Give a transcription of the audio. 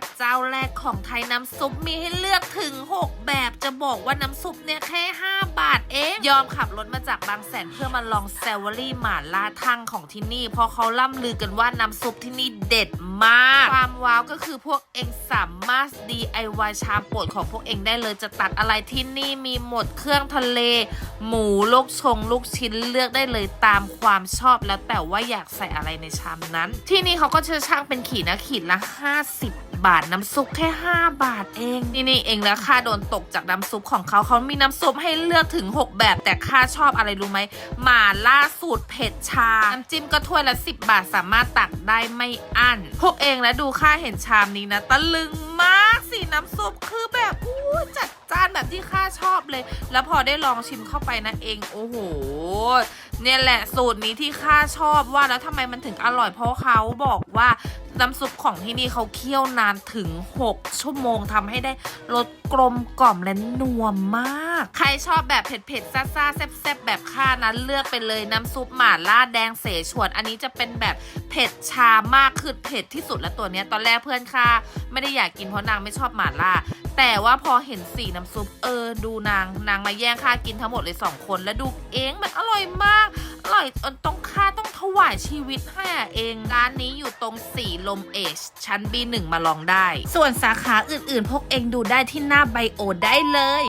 จากเจ้าแรกของไทยน้ำซุปมีให้เลือกถึง 6 แบบจะบอกว่าน้ำซุปเนี่ยแค่ 5 บาทเองยอมขับรถมาจากบางแสนเพื่อมาลองแซวลี่หมาล่าทั่งของที่นี่ เพราะเขาล่ำลือกันว่าน้ำซุปที่นี่เด็ดมาก ความว้าวก็คือพวกเองสามารถ DIY ชามโปรดของพวกเองได้เลยจะตักอะไรที่นี่มีหมดเครื่องทะเล หมูลูกชงลูกชิ้นเลือกได้เลยตามความชอบแล้วแต่ว่าอยากใส่อะไรในชามนั้น ที่นี่เขาก็เชื่อช่างเป็นขีดนะขีดละ 50 บาทน้ำซุปแค่ 5 บาทเอง นี่นี่เองแล้วค่าโดนตกจากน้ำซุปของเขาเขามีน้ำซุปให้เลือกถึง 6 แบบ แต่ค่าชอบอะไรรู้ไหมหมาล่าสูตรเผ็ดชา น้ำจิ้มก็ถ้วยละ 10 บาทสามารถตักได้ไม่อั้น พวกเองแล้วดูค่าเห็นชามนี้นะตะลึงมากสีน้ำซุปคือแบบอู้จัดจานแบบที่ข้าชอบเลย แล้วพอได้ลองชิมเข้าไปนะเอง โอ้โห เนี่ยแหละสูตรนี้ที่ข้าชอบว่าแล้วทำไมมันถึงอร่อยเพราะเขาบอกว่า น้ำซุปของที่นี่เขาเคี่ยวนานถึง 6 ชั่วโมงทำให้ได้รสกลมกล่อมและนัวมาก ใครชอบแบบเผ็ดๆซ่าๆแซ่บๆแบบข้านั้นเลือกไปเลยน้ำซุปหม่าล่าแดงเสฉวน อันนี้จะเป็นแบบเผ็ดชามากคือเผ็ดที่สุดแล้วตัวเนี้ยตอนแรกเพื่อนข้าไม่ได้อยากกินเพราะนางไม่ชอบหม่าล่าแต่ว่าพอเห็นสีน้ำซุปเออดูนางนางมาแย่งข้ากินทั้งหมดเลยสองคน แล้วดูเองมันอร่อยมาก อร่อยจนต้องค่าต้อง วายชีวิตให้เอง ร้านนี้อยู่ตรงสีลมเอชชั้น B1 มาลองได้ ส่วนสาขาอื่นๆ พวกเองดูได้ที่หน้าไบโอได้เลย